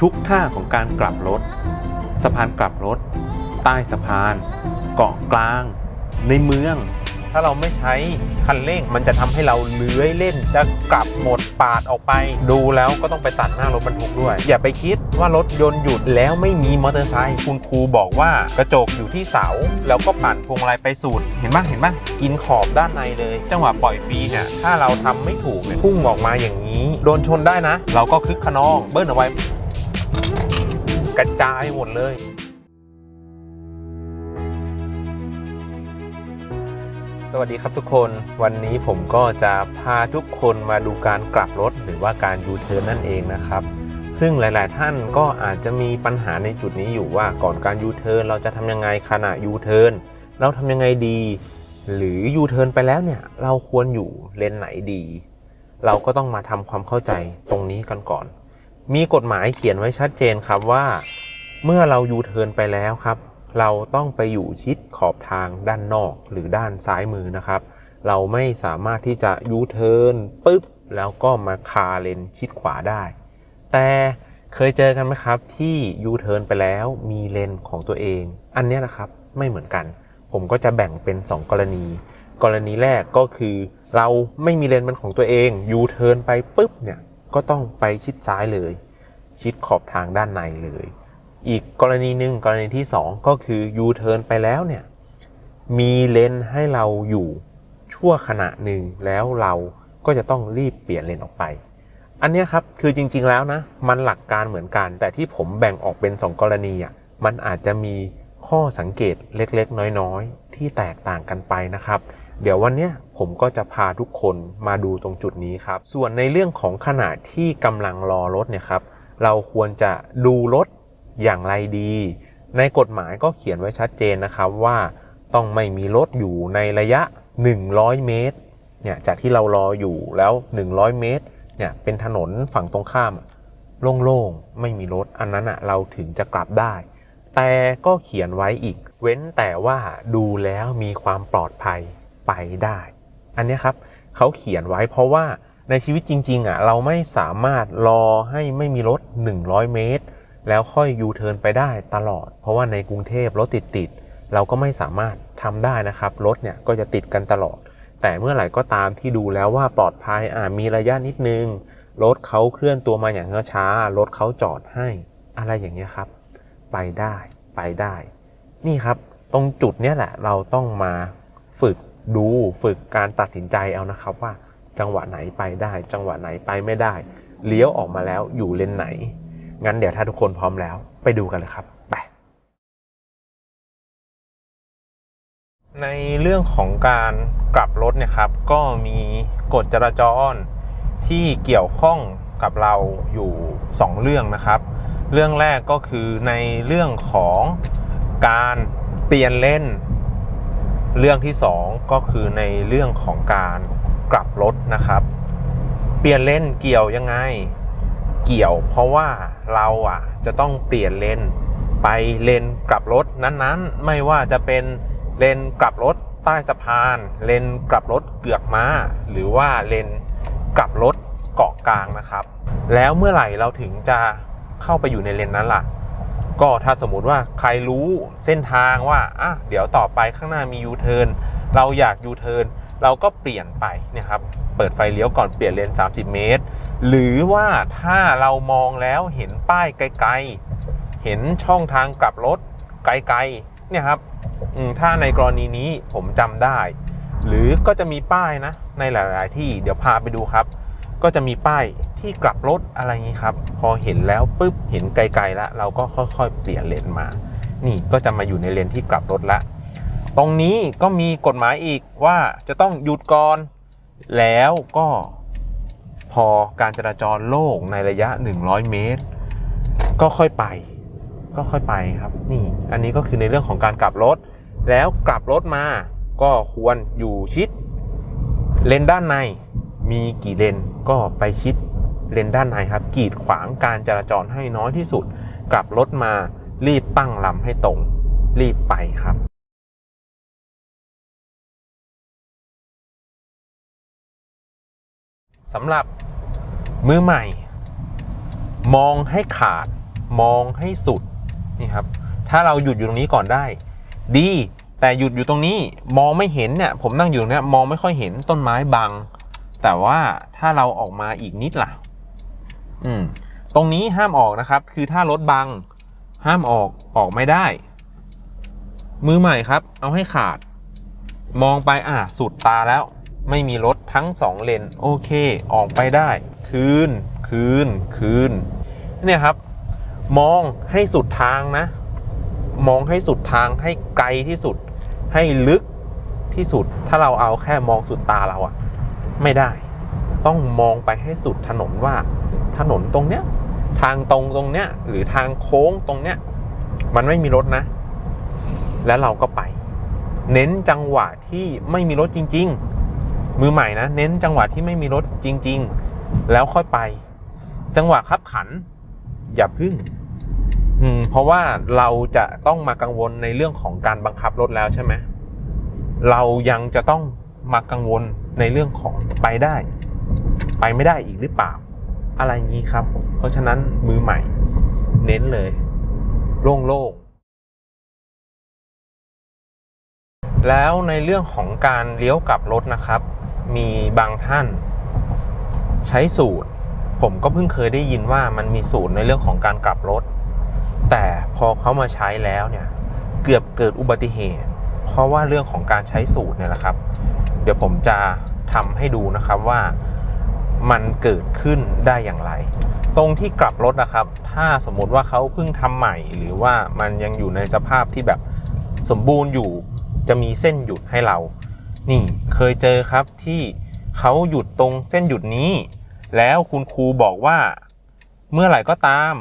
ทุกท่าของการกลับรถ สะพานกลับรถ ใต้สะพาน เกาะกลาง ในเมือง ถ้าเราไม่ใช้คันเร่งมันจะทำให้เราเลื้อยเล่นจะกลับหมดปาดออกไป ดูแล้วก็ต้องไปตัดหน้ารถบรรทุกด้วย อย่าไปคิดว่ารถยนต์หยุดแล้วไม่มีมอเตอร์ไซค์คุณครูบอกว่ากระจกอยู่ที่เสา แล้วก็ปั่นพวงมาลัยไปสูดเห็นปะเห็นปะกินขอบด้านในเลย จังหวะปล่อยฟรีเนี่ยถ้าเราทำไม่ถูกเนี่ยพุ่งออกมาอย่างนี้ โดนชนได้นะ เราก็คึกขนองเบิ้ลเอาไว้ กระจายหมดเลยสวัสดีครับทุกคนวันนี้ผมก็จะพาทุกคนมาดูการกลับรถหรือว่าการยูเทิร์นนั่นเองนะครับ ซึ่งหลาย ๆ ท่านก็อาจจะมีปัญหาในจุดนี้อยู่ว่าก่อนการยูเทิร์นเราจะทำยังไงขณะยูเทิร์นเราทำยังไงดี หรือยูเทิร์นไปแล้วเนี่ย เราควรอยู่เลนไหนดี เราก็ต้องมาทำความเข้าใจตรงนี้กันก่อน มีกฎหมายเขียนไว้ชัดเจนครับว่า เมื่อเรายูเทิร์นไปแล้วครับ เราต้องไปอยู่ชิดขอบทางด้านนอกหรือด้านซ้ายมือนะครับ เราไม่สามารถที่จะยูเทิร์นปุ๊บแล้วก็มาคาเลนชิดขวาได้ แต่เคยเจอกันไหมครับที่ยูเทิร์นไปแล้วมีเลนของตัวเอง อันนี้นะครับไม่เหมือนกัน ผมก็จะแบ่งเป็น 2 กรณี กรณีแรกก็คือ เราไม่มีเลนเป็นของตัวเองยูเทิร์นไปปุ๊บเนี่ย ก็ต้องไปชิดซ้ายเลย ชิดขอบทางด้านในเลย อีกกรณีหนึ่งกรณีที่ 2 ก็คือยูเทิร์นไปแล้วเนี่ยมีเลนให้เราอยู่ชั่วขณะหนึ่งแล้วเราก็จะต้องรีบเปลี่ยนเลนออกไป อันนี้ครับคือจริงๆแล้วนะมันหลักการเหมือนกัน แต่ที่ผมแบ่งออกเป็น 2 กรณีอะมันอาจจะมีข้อสังเกตเล็กๆ น้อยๆ ที่แตกต่างกันไปนะครับ เดี๋ยววันนี้ ผมก็จะพาทุกคนมาดูตรงจุดนี้ครับ ส่วนในเรื่องของขณะที่กำลังรอรถเนี่ยครับ เราควรจะดูรถอย่างไรดี ในกฎหมายก็เขียนไว้ชัดเจนนะครับว่าต้องไม่มีรถอยู่ในระยะ 100 เมตร เนี่ยจากที่เรารออยู่แล้ว 100 เมตร เนี่ยเป็นถนนฝั่งตรงข้ามโล่งๆ ไม่มีรถ อันนั้นอะเราถึงจะกลับได้ แต่ก็เขียนไว้อีก เว้นแต่ว่าดูแล้วมีความปลอดภัยไปได้ อันนี้ครับเขาเขียนไว้เพราะว่าในชีวิตจริงๆอะเราไม่สามารถรอให้ไม่มีรถ 100 เมตร แล้วค่อยยูเทิร์นไปได้ตลอด เพราะว่าในกรุงเทพรถติดติดๆเราก็ไม่สามารถทำได้นะครับ รถเนี่ยก็จะติดกันตลอด แต่เมื่อไหร่ก็ตามที่ดูแล้วว่าปลอดภัยอ่ามีระยะนิดนึง รถเขาเคลื่อนตัวมาอย่างช้า รถเขาจอดให้ อะไรอย่างเงี้ยครับ ไปได้ไปได้ นี่ครับ ตรงจุดเนี้ยแหละเราต้องมาฝึก ดูฝึกการตัดสินใจเอานะครับว่าจังหวะไหนไปได้ จังหวะไหนไปไม่ได้ เลี้ยวออกมาแล้วอยู่เลนไหน งั้นเดี๋ยวถ้าทุกคนพร้อมแล้วไปดูกันเลยครับไปในเรื่องของการกลับรถเนี่ยครับ ก็มีกฎจราจรที่เกี่ยวข้องกับเราอยู่ 2 เรื่องนะครับ เรื่องแรกก็คือในเรื่องของการเปลี่ยนเลน เรื่องที่ 2 ก็คือในเรื่องของการกลับรถนะครับ เปลี่ยนเลนเกี่ยวยังไง เกี่ยว เพราะว่าเราอะจะต้องเปลี่ยนเลนไปเลนกลับรถนั้นๆ ไม่ว่าจะเป็นเลนกลับรถใต้สะพาน เลนกลับรถเกือกม้า หรือว่าเลนกลับรถเกาะกลางนะครับ แล้วเมื่อไหร่เราถึงจะเข้าไปอยู่ในเลนนั้นล่ะ ก็ถ้าสมมุติว่าใครรู้เส้นทางว่าอะเดี๋ยวต่อไปข้างหน้ามียูเทิร์นเราอยากยูเทิร์นเราก็เปลี่ยนไปเนี่ยครับ เปิดไฟเลี้ยวก่อนเปลี่ยนเลน 30 เมตร หรือว่าถ้าเรามองแล้วเห็นป้ายไกลๆ เห็นช่องทางกลับรถไกลๆ เนี่ยครับถ้าในกรณีนี้ผมจำได้ หรือก็จะมีป้ายนะในหลาย ๆ ที่เดี๋ยวพาไปดูครับ ก็จะมีป้ายที่กลับรถอะไรอย่างนี้ครับ พอเห็นแล้วปุ๊บเห็นไกลๆแล้วเราก็ค่อยๆ เปลี่ยนเลนมา นี่ก็จะมาอยู่ในเลนที่กลับรถละ ตรงนี้ก็มีกฎหมายอีกว่าจะต้องหยุดก่อน แล้วก็พอการจราจรโล่งในระยะ 100 เมตร ก็ค่อยไป ก็ค่อยไปครับ นี่ อันนี้ก็คือในเรื่องของการกลับรถ แล้วกลับรถมา ก็ควรอยู่ชิดเลนด้านใน มีกี่เลนก็ไปชิดเลนด้านในครับ กีดขวางการจราจรให้น้อยที่สุด กลับรถมารีบตั้งลำให้ตรง รีบไปครับสำหรับมือใหม่ มองให้ขาด มองให้สุดนี่ครับ ถ้าเราหยุดอยู่ตรงนี้ก่อนได้ ดี แต่หยุดอยู่ตรงนี้มองไม่เห็นเนี่ย ผมนั่งอยู่ตรงเนี้ยมองไม่ค่อยเห็นต้นไม้บัง แต่ว่าถ้าเราออกมาอีกนิดล่ะ อืม ตรงนี้ห้ามออกนะครับ คือถ้ารถบัง ห้ามออกออกไม่ได้ มือใหม่ครับ เอาให้ขาด มองไปอะสุดตาแล้ว ไม่มีรถทั้งสองเลน โอเค ออกไปได้ คืน คืน คืน เนี่ยครับ มองให้สุดทางนะ มองให้สุดทางให้ไกลที่สุด ให้ลึกที่สุด ถ้าเราเอาแค่มองสุดตาเราอะ ไม่ได้ ต้องมองไปให้สุดถนนว่า ถนนตรงเนี้ย ทางตรงตรงเนี้ย หรือทางโค้งตรงเนี้ย มันไม่มีรถนะ แล้วเราก็ไป เน้นจังหวะที่ไม่มีรถจริง ๆ มือใหม่นะ เน้นจังหวะที่ไม่มีรถจริง ๆ แล้วค่อยไป จังหวะขับขัน อย่าพึ่งอืมเพราะว่าเราจะต้องมากังวลในเรื่องของการบังคับรถแล้วใช่ไหมเรายังจะต้องมากังวล ในเรื่องของไปได้ ไปไม่ได้อีกหรือเปล่า อะไรงนี้ครับ เพราะฉะนั้นมือใหม่ เน้นเลย โล่งๆแล้วในเรื่องของการเลี้ยวกลับรถนะครับ มีบางท่านใช้สูตร ผมก็เพิ่งเคยได้ยินว่ามันมีสูตรในเรื่องของการกลับรถ แต่พอเขามาใช้แล้วเนี่ย เกือบเกิดอุบัติเหตุ เพราะว่าเรื่องของการใช้สูตรเนี่ยแหละครับ เดี๋ยวผมจะทำให้ดูนะครับว่ามันเกิดขึ้นได้อย่างไร ตรงที่กลับรถนะครับ ถ้าสมมติว่าเขาเพิ่งทำใหม่ หรือว่ามันยังอยู่ในสภาพที่แบบสมบูรณ์อยู่จะมีเส้นหยุดให้เรา นี่เคยเจอครับที่เขาหยุดตรงเส้นหยุดนี้ แล้วคุณครูบอกว่า เมื่อไหร่ก็ตาม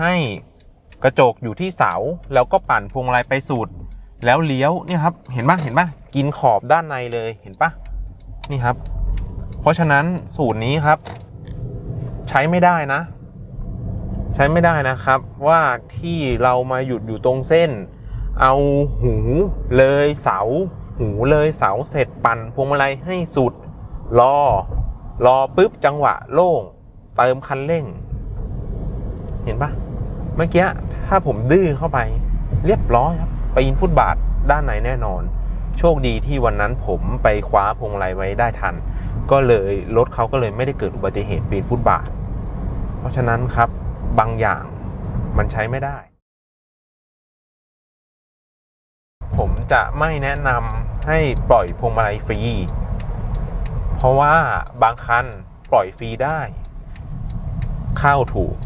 ให้กระจกอยู่ที่เสา แล้วก็ปั่นพวงมาลัยไปสุด แล้วเลี้ยวเนี่ยครับเห็นปะเห็นปะกินขอบด้านในเลยเห็นปะนี่ครับ เพราะฉะนั้นสูตรนี้ครับ ใช้ไม่ได้นะ ใช้ไม่ได้นะครับ ว่าที่เรามาหยุดอยู่ตรงเส้น เอาหูเลยเสา หูเลยเสาเสร็จปั่นพวงมาลัยให้สุดรอรอปุ๊บจังหวะโล่งเติมคันเร่ง เห็นปะเมื่อกี้ถ้าผมดื้อเข้าไป เรียบร้อยครับ ปีนฟุตบาทด้านในแน่นอน โชคดีที่วันนั้นผมไปคว้าพวงมาลัยไว้ได้ทัน ก็เลยรถเขาก็เลยไม่ได้เกิดอุบัติเหตุปีนฟุตบาท เพราะฉะนั้นครับบางอย่างมันใช้ไม่ได้ ผมจะไม่แนะนำให้ปล่อยพวงมาลัยฟรี เพราะว่าบางคันปล่อยฟรีได้ เข้าถูก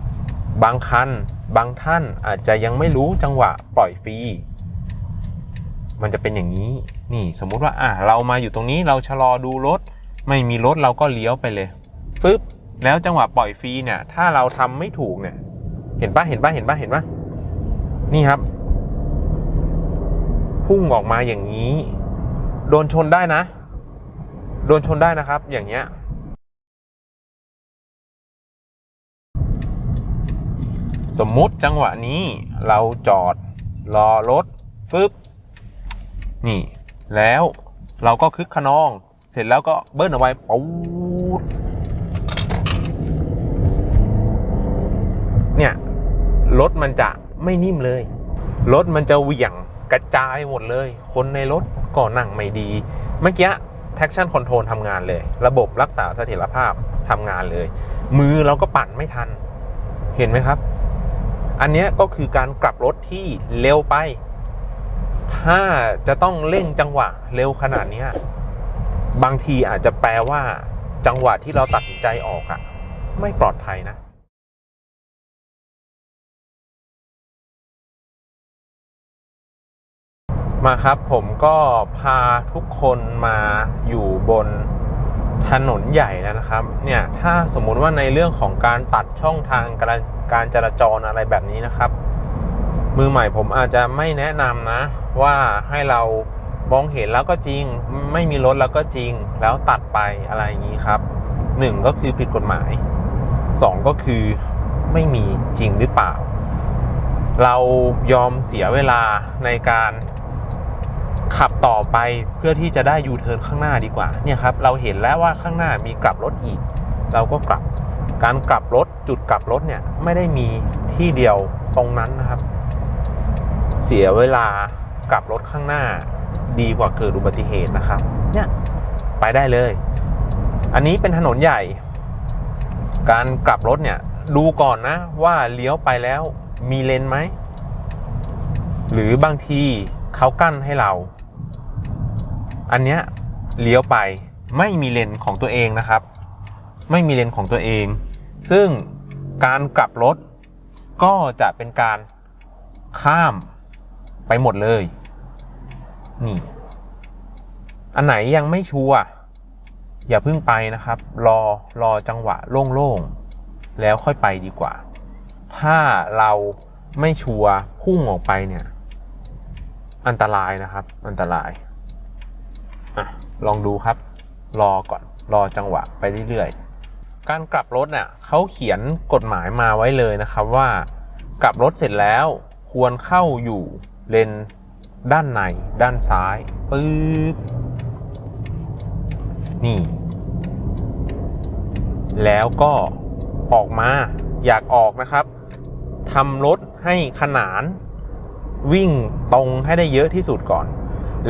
บางคันบางท่านอาจจะยังไม่รู้จังหวะปล่อยฟรี มันจะเป็นอย่างนี้ นี่สมมุติว่าอะเรามาอยู่ตรงนี้เราชะลอดูรถ ไม่มีรถเราก็เลี้ยวไปเลยฟึบแล้วจังหวะปล่อยฟรีเนี่ย ถ้าเราทำไม่ถูกเนี่ย เห็นปะเห็นปะเห็นปะเห็นปะนี่ครับ พุ่งออกมาอย่างนี้ โดนชนได้นะ โดนชนได้นะครับ อย่างเงี้ย สมมุติจังหวะนี้เราจอดรอรถฟึบ นี่ แล้วเราก็คึกขนอง เสร็จแล้วก็เบิ้ลเอาไว้ปูดเนี่ยรถมันจะไม่นิ่มเลย รถมันจะเหวี่ยงกระจายหมดเลย คนในรถก็นั่งไม่ดี เมื่อกี้ traction control ทำงานเลย ระบบรักษาเสถียรภาพทำงานเลย มือเราก็ปั่นไม่ทัน เห็นไหมครับ อันนี้ก็คือการกลับรถที่เร็วไป ถ้าจะต้องเร่งจังหวะเร็วขนาดนี้บางทีอาจจะแปลว่า จังหวะที่เราตัดสินใจออกอะไม่ปลอดภัยนะมาครับผมก็พาทุกคนมาอยู่บนถนนใหญ่แล้วนะครับ เนี่ยถ้าสมมุติว่าในเรื่องของการตัดช่องทางการการจราจรอะไรแบบนี้นะครับ มือใหม่ผมอาจจะไม่แนะนำนะ ว่าให้เรามองเห็นแล้วก็จริง ไม่มีรถแล้วก็จริง แล้วตัดไปอะไรอย่างนี้ครับหนึ่งก็คือผิดกฎหมายสองก็คือไม่มีจริงหรือเปล่า เรายอมเสียเวลาในการขับต่อไปเพื่อที่จะได้ยูเทิร์นข้างหน้าดีกว่าเนี่ยครับเราเห็นแล้วว่าข้างหน้ามีกลับรถอีก เราก็กลับการกลับรถจุดกลับรถเนี่ยไม่ได้มีที่เดียวตรงนั้นนะครับ เสียเวลากลับรถข้างหน้าดีกว่าเกิดอุบัติเหตุนะครับ เนี่ยไปได้เลย อันนี้เป็นถนนใหญ่ การกลับรถเนี่ยดูก่อนนะว่าเลี้ยวไปแล้วมีเลนไหม หรือบางทีเขากั้นให้เรา อันเนี้ยเลี้ยวไปไม่มีเลนของตัวเองนะครับ ไม่มีเลนของตัวเอง ซึ่งการกลับรถก็จะเป็นการข้าม ไปหมดเลย นี่ อันไหนยังไม่ชัวร์อย่าเพิ่งไปนะครับ รอรอจังหวะโล่งๆ แล้วค่อยไปดีกว่า ถ้าเราไม่ชัวร์พุ่งออกไปเนี่ย อันตรายนะครับ อันตรายอะลองดูครับ รอก่อน รอจังหวะไปเรื่อยๆ การกลับรถเนี่ยเขาเขียนกฎหมายมาไว้เลยนะครับว่า กลับรถเสร็จแล้วควรเข้าอยู่ เลนด้านในด้านซ้ายปึ๊บนี่ แล้วก็ออกมาอยากออกนะครับทำรถให้ขนาน วิ่งตรงให้ได้เยอะที่สุดก่อน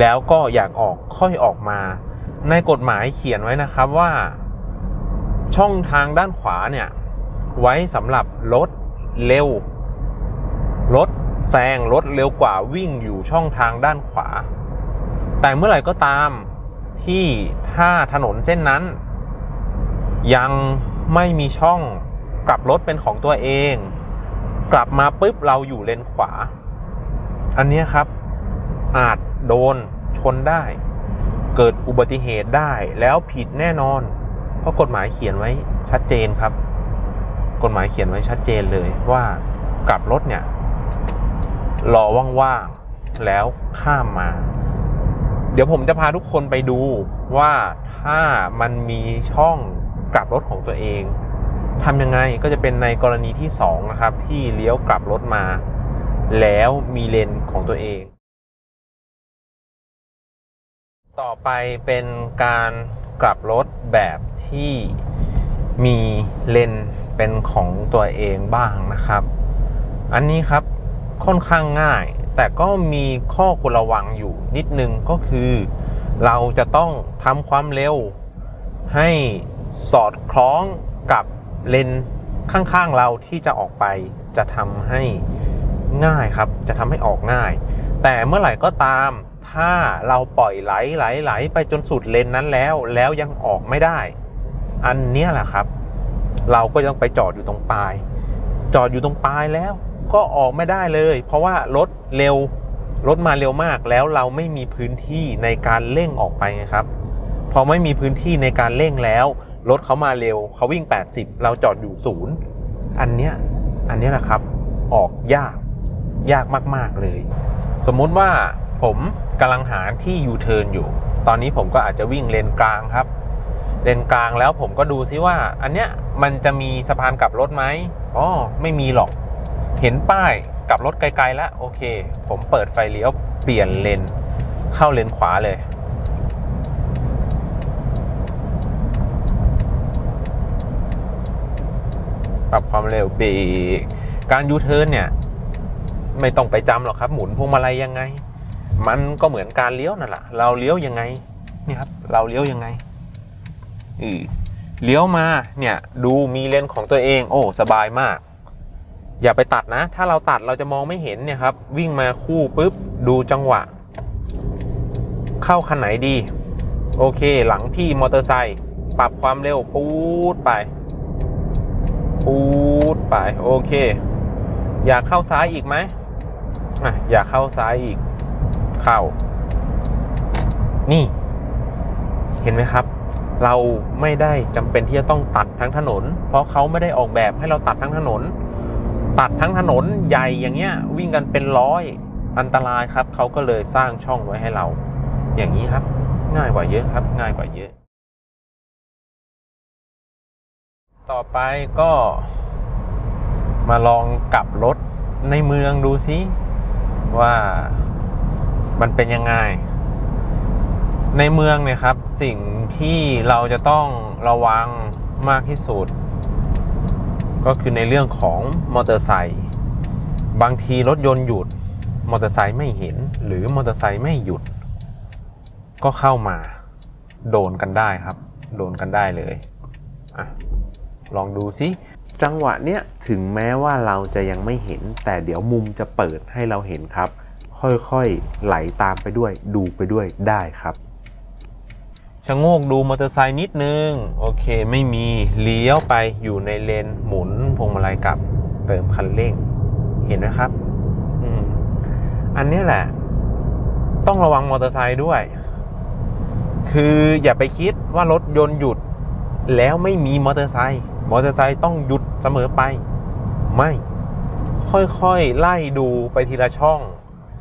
แล้วก็อยากออกค่อยออกมา ในกฎหมายเขียนไว้นะครับว่า ช่องทางด้านขวาเนี่ย ไว้สำหรับรถเร็วรถ แซงรถเร็วกว่าวิ่งอยู่ช่องทางด้านขวา แต่เมื่อไหร่ก็ตามที่ถ้าถนนเส้นนั้น ยังไม่มีช่องกลับรถเป็นของตัวเอง กลับมาปุ๊บเราอยู่เลนขวา อันนี้ครับ อาจโดนชนได้ เกิดอุบัติเหตุได้แล้วผิดแน่นอน เพราะกฎหมายเขียนไว้ชัดเจนครับ กฎหมายเขียนไว้ชัดเจนเลยว่ากลับรถเนี่ย รอว่างๆแล้วข้ามมา เดี๋ยวผมจะพาทุกคนไปดูว่าถ้ามันมีช่องกลับรถของตัวเองทำยังไงก็จะเป็นในกรณีที่ 2 นะครับ ที่เลี้ยวกลับรถมา แล้วมีเลนของตัวเอง ต่อไปเป็นการกลับรถแบบที่มีเลนเป็นของตัวเองบ้างนะครับ อันนี้ครับ ค่อนข้างง่าย แต่ก็มีข้อควรระวังอยู่นิดนึงก็คือ เราจะต้องทำความเร็ว ให้สอดคล้องกับเลนข้างๆเราที่จะออกไปจะทำให้ง่ายครับ จะทำให้ออกง่าย แต่เมื่อไหร่ก็ตาม ถ้าเราปล่อยไหลไหลไหลไปจนสุดเลนนั้นแล้ว แล้วยังออกไม่ได้ อันนี้แหละครับ เราก็ยังไปจอดอยู่ตรงปลาย จอดอยู่ตรงปลายแล้ว ก็ออกไม่ได้เลย เพราะว่ารถเร็วรถมาเร็วมากแล้วเราไม่มีพื้นที่ในการเร่งออกไปครับ พอไม่มีพื้นที่ในการเร่งแล้วรถเขามาเร็วเขาวิ่ง 80 เราจอดอยู่ศูนย์อันเนี้ยอันเนี้ยแหละครับ ออกยากยากมาก ๆ เลย สมมุติว่าผมกำลังหาที่ยูเทิร์นอยู่ ตอนนี้ผมก็อาจจะวิ่งเลนกลางครับ เลนกลางแล้วผมก็ดูซิว่า อันเนี้ยมันจะมีสะพานกลับรถไหมอ๋อไม่มีหรอก เห็นป้ายกลับรถไกลๆแล้วโอเค ผมเปิดไฟเลี้ยวเปลี่ยนเลนเข้าเลนขวาเลย ปรับความเร็วเบรกการยูเทิร์นเนี่ย ไม่ต้องไปจำหรอกครับ หมุนพวงมาลัยยังไง มันก็เหมือนการเลี้ยวนั่นแหละเราเลี้ยวยังไงนี่ครับ เราเลี้ยวยังไงอือเลี้ยวมาเนี่ยดูมีเลนของตัวเอง โอ้ สบายมาก อย่าไปตัดนะ ถ้าเราตัดเราจะมองไม่เห็นเนี่ยครับ วิ่งมาคู่ปุ๊บ ดูจังหวะ เข้าคันไหนดี โอเค หลังพี่มอเตอร์ไซค์ปรับความเร็วปูดไป ปูดไป โอเค อยากเข้าซ้ายอีกไหมอะอยากเข้าซ้ายอีก เข้า นี่ เห็นไหมครับ เราไม่ได้จำเป็นที่จะต้องตัดทั้งถนน เพราะเขาไม่ได้ออกแบบให้เราตัดทั้งถนน ตัดทั้งถนนใหญ่อย่างเงี้ย วิ่งกันเป็นร้อยอันตรายครับเขาก็เลยสร้างช่องไว้ให้เรา อย่างนี้ครับ ง่ายกว่าเยอะครับ ง่ายกว่าเยอะ ต่อไปก็มาลองกลับรถในเมืองดูซิว่ามันเป็นยังไง ในเมืองเนี่ยครับ สิ่งที่เราจะต้องระวังมากที่สุด ก็คือในเรื่องของมอเตอร์ไซค์บางทีรถยนต์หยุดมอเตอร์ไซค์ไม่เห็น หรือมอเตอร์ไซค์ไม่หยุด ก็เข้ามาโดนกันได้ครับ โดนกันได้เลยอลองดูซิจังหวะเนี้ยถึงแม้ว่าเราจะยังไม่เห็น แต่เดี๋ยวมุมจะเปิดให้เราเห็นครับ ค่อยๆไหลตามไปด้วย ดูไปด้วยได้ครับ ชะโงกดูมอเตอร์ไซค์นิดนึง โอเคไม่มีเลี้ยวไปอยู่ในเลนหมุนพวงมาลัยกลับเติมคันเร่ง เห็นไหมครับอืมอันนี้แหละ ต้องระวังมอเตอร์ไซค์ด้วย คืออย่าไปคิดว่ารถยนต์หยุดแล้วไม่มีมอเตอร์ไซค์มอเตอร์ไซค์ต้องหยุดเสมอไป ไม่ ค่อยๆ ไล่ดูไปทีละช่อง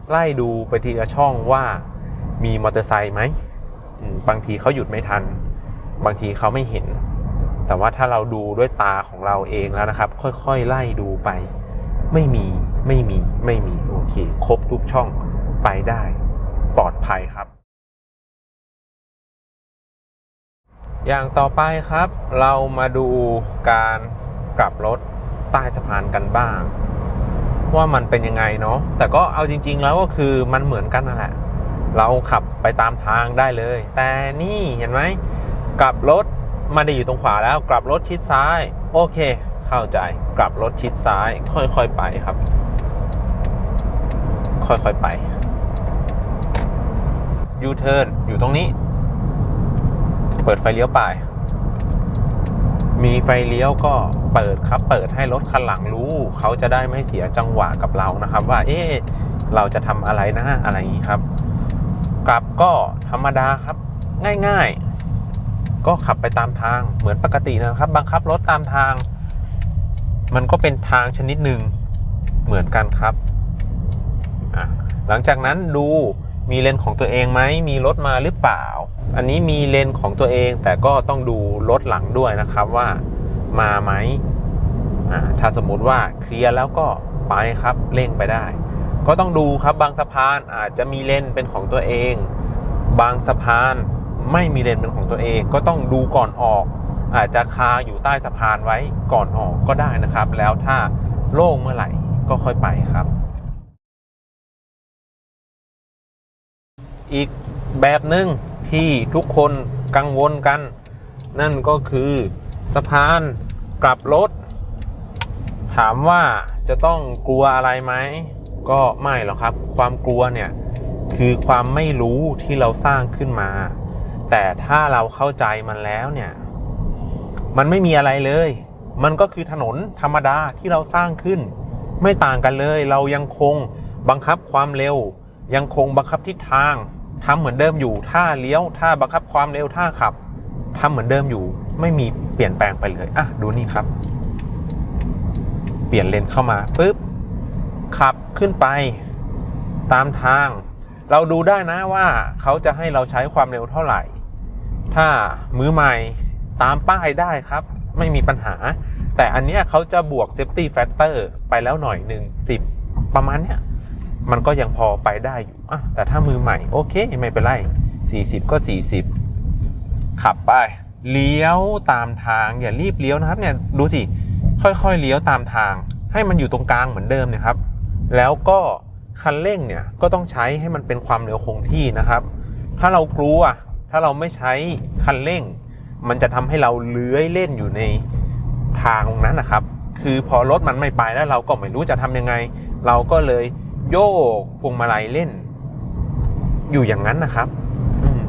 ไล่ดูไปทีละช่องว่ามีมอเตอร์ไซค์ไหม บางทีเขาหยุดไม่ทัน บางทีเขาไม่เห็น แต่ว่าถ้าเราดูด้วยตาของเราเองแล้วนะครับ ค่อยๆไล่ดูไป ไม่มีไม่มีไม่มีโอเค ครบทุกช่องไปได้ปลอดภัยครับ อย่างต่อไปครับ เรามาดูการกลับรถใต้สะพานกันบ้าง ว่ามันเป็นยังไงเนาะแต่ก็เอาจริง ๆ แล้วก็คือมันเหมือนกันนั่นแหละ เราขับไปตามทางได้เลย แต่นี่เห็นไหมกลับรถมาได้อยู่ตรงขวาแล้ว กลับรถชิดซ้าย โอเค เข้าใจกลับรถชิดซ้าย ค่อยๆไปครับ ค่อยๆไปยูเทิร์นอยู่ตรงนี้ เปิดไฟเลี้ยวไป มีไฟเลี้ยวก็เปิดครับ เปิดให้รถคันหลังรู้ เขาจะได้ไม่เสียจังหวะกับเรานะครับ ว่า เอ๊ะเราจะทำอะไรนะอะไรอย่างนี้ครับ กลับก็ธรรมดาครับ ง่ายๆ ก็ขับไปตามทางเหมือนปกตินะครับ บังคับรถตามทาง มันก็เป็นทางชนิดหนึ่งเหมือนกันครับ หลังจากนั้นดูมีเลนของตัวเองไหมมีรถมาหรือเปล่า อันนี้มีเลนของตัวเองแต่ก็ต้องดูรถหลังด้วยนะครับว่ามาไหมถ้าสมมติว่าเคลียร์แล้วก็ไปครับเร่งไปได้ ก็ต้องดูครับบางสะพานอาจจะมีเลนเป็นของตัวเอง บางสะพานไม่มีเลนเป็นของตัวเอง ก็ต้องดูก่อนออก อาจจะคาอยู่ใต้สะพานไว้ก่อนออกก็ได้นะครับ แล้วถ้าโล่งเมื่อไหร่ก็ค่อยไปครับ อีกแบบหนึ่งที่ทุกคนกังวลกัน นั่นก็คือสะพานกลับรถ ถามว่าจะต้องกลัวอะไรไหม ก็ไม่หรอกครับ ความกลัวเนี่ยคือความไม่รู้ที่เราสร้างขึ้นมา แต่ถ้าเราเข้าใจมันแล้วเนี่ย มันไม่มีอะไรเลย มันก็คือถนนธรรมดาที่เราสร้างขึ้น ไม่ต่างกันเลย เรายังคงบังคับความเร็ว ยังคงบังคับทิศทางทำเหมือนเดิมอยู่ถ้าเลี้ยวถ้าบังคับความเร็วถ้าขับทำเหมือนเดิมอยู่ ไม่มีเปลี่ยนแปลงไปเลยอะดูนี่ครับ เปลี่ยนเลนเข้ามาปุ๊บ ขับขึ้นไปตามทาง เราดูได้นะว่าเขาจะให้เราใช้ความเร็วเท่าไหร่ ถ้ามือใหม่ตามป้ายได้ครับ ไม่มีปัญหา แต่อันเนี้ยเขาจะบวก safety factor ไปแล้วหน่อยหนึ่ง10 ประมาณเนี้ยมันก็ยังพอไปได้อยู่อะแต่ถ้ามือใหม่โอเค ไม่เป็นไร 40 ก็ 40 ขับไป เลี้ยวตามทางอย่ารีบเลี้ยวนะครับเนี่ยดูสิค่อยๆเลี้ยวตามทาง ให้มันอยู่ตรงกลางเหมือนเดิมเนะครับ แล้วก็คันเร่งเนี่ยก็ต้องใช้ให้มันเป็นความเร็วคงที่นะครับ ถ้าเรากลัวถ้าเราไม่ใช้คันเร่ง มันจะทำให้เราเลื้อยเล่นอยู่ในทางตรงนั้นนะครับ คือพอรถมันไม่ไปแล้วเราก็ไม่รู้จะทำยังไง เราก็เลยโยกพวงมาลัยเล่น อยู่อย่างนั้นนะครับ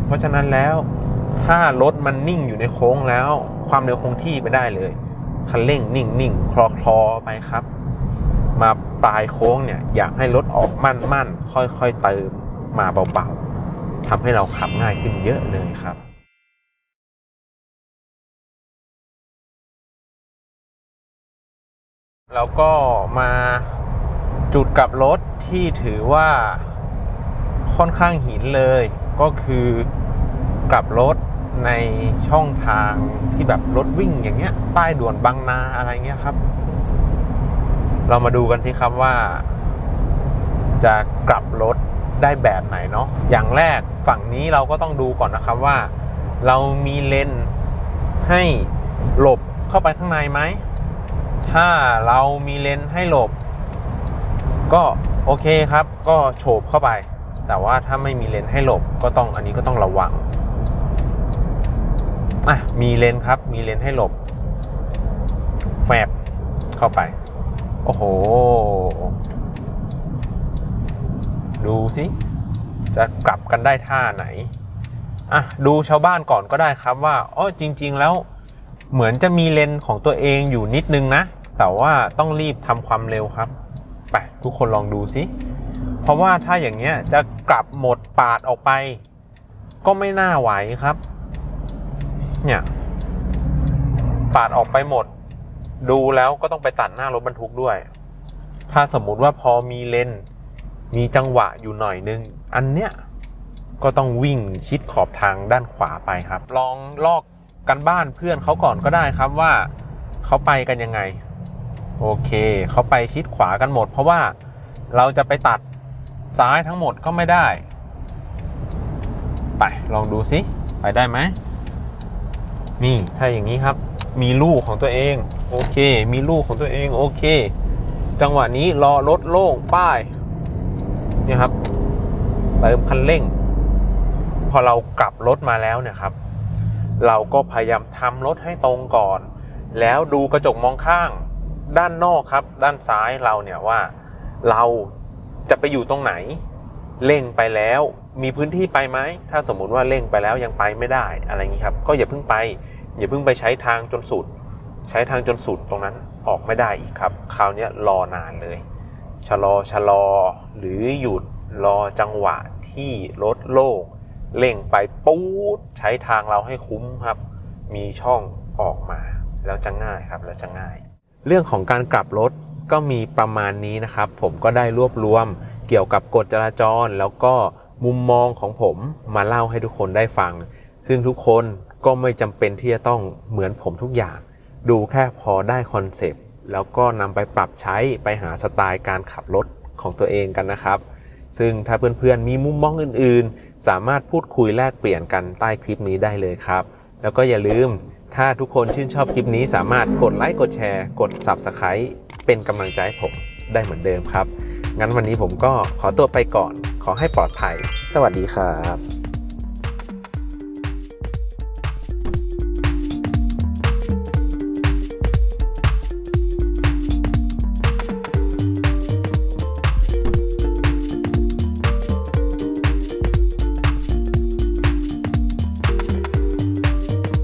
เพราะฉะนั้นแล้วถ้ารถมันนิ่งอยู่ในโค้งแล้ว ความเร็วคงที่ไปได้เลย คันเร่งนิ่งนิ่งคลอคลอไปครับ มาปลายโค้งเนี่ย อยากให้รถออกมั่นมั่นค่อยๆเติมมาเบาๆทำให้เราขับง่ายขึ้นเยอะเลยครับแล้วก็มาจุดกลับรถที่ถือว่าค่อนข้างหินเลยก็คือกลับรถในช่องทางที่แบบรถวิ่งอย่างเงี้ยใต้ด่วนบางนาอะไรเงี้ยครับ เรามาดูกันสิครับว่า จะกลับรถได้แบบไหนเนาะอย่างแรกฝั่งนี้เราก็ต้องดูก่อนนะครับว่า เรามีเลนให้หลบเข้าไปข้างในไหม ถ้าเรามีเลนให้หลบ ก็โอเคครับ ก็โฉบเข้าไป แต่ว่าถ้าไม่มีเลนให้หลบก็ต้องอันนี้ก็ต้องระวังอะมีเลนครับ มีเลนให้หลบ แฟบเข้าไป โอ้โห ดูสิ จะกลับกันได้ท่าไหน อะ ดูชาวบ้านก่อนก็ได้ครับว่าอ๋อจริง ๆ แล้วเหมือนจะมีเลนของตัวเองอยู่นิดนึงนะ แต่ว่าต้องรีบทำความเร็วครับ ไปทุกคนลองดูสิ เพราะว่าถ้าอย่างเงี้ยจะกลับหมดปาดออกไป ก็ไม่น่าไหวครับ เนี่ย ปาดออกไปหมด ดูแล้วก็ต้องไปตัดหน้ารถบรรทุกด้วย ถ้าสมมุติว่าพอมีเลนมีจังหวะอยู่หน่อยนึง อันเนี้ยก็ต้องวิ่งชิดขอบทางด้านขวาไปครับ ลองลอกกันบ้านเพื่อนเขาก่อนก็ได้ครับว่าเขาไปกันยังไง โอเคเขาไปชิดขวากันหมด เพราะว่าเราจะไปตัดซ้ายทั้งหมดก็ไม่ได้ ไปลองดูสิไปได้ไหมนี่ถ้าอย่างนี้ครับ มีลูกของตัวเอง โอเค มีลูกของตัวเองโอเค จังหวะนี้รอรถโล่งป้ายเนี่ยครับเติมคันเร่ง พอเรากลับรถมาแล้วเนี่ยครับ เราก็พยายามทำรถให้ตรงก่อน แล้วดูกระจกมองข้าง ด้านนอกครับ ด้านซ้ายเราเนี่ยว่า เราจะไปอยู่ตรงไหนเร่งไปแล้วมีพื้นที่ไปไหม ถ้าสมมุติว่าเร่งไปแล้วยังไปไม่ได้อะไรอย่างนี้ครับ ก็อย่าเพิ่งไป อย่าเพิ่งไปใช้ทางจนสุด ใช้ทางจนสุดตรงนั้นออกไม่ได้อีกครับ คราวนี้รอนานเลย ชะลอชะลอหรือหยุดรอจังหวะที่รถโล่งเร่งไปปูดใช้ทางเราให้คุ้มครับ มีช่องออกมา แล้วจะง่ายครับแล้วจะง่าย เรื่องของการกลับรถก็มีประมาณนี้นะครับ ผมก็ได้รวบรวมเกี่ยวกับกฎจราจร แล้วก็มุมมองของผมมาเล่าให้ทุกคนได้ฟัง ซึ่งทุกคน ก็ไม่จำเป็นที่จะต้องเหมือนผมทุกอย่าง ดูแค่พอได้คอนเซปต์แล้วก็นำไปปรับใช้ไปหาสไตล์การขับรถของตัวเองกันนะครับ ซึ่งถ้าเพื่อนๆมีมุมมองอื่นๆ สามารถพูดคุยแลกเปลี่ยนกันใต้คลิปนี้ได้เลยครับ แล้วก็อย่าลืมถ้าทุกคนชื่นชอบคลิปนี้สามารถกดไลค์กดแชร์ กด Subscribe เป็นกำลังใจให้ผมได้เหมือนเดิมครับ งั้นวันนี้ผมก็ขอตัวไปก่อน ขอให้ปลอดภัย สวัสดีครับ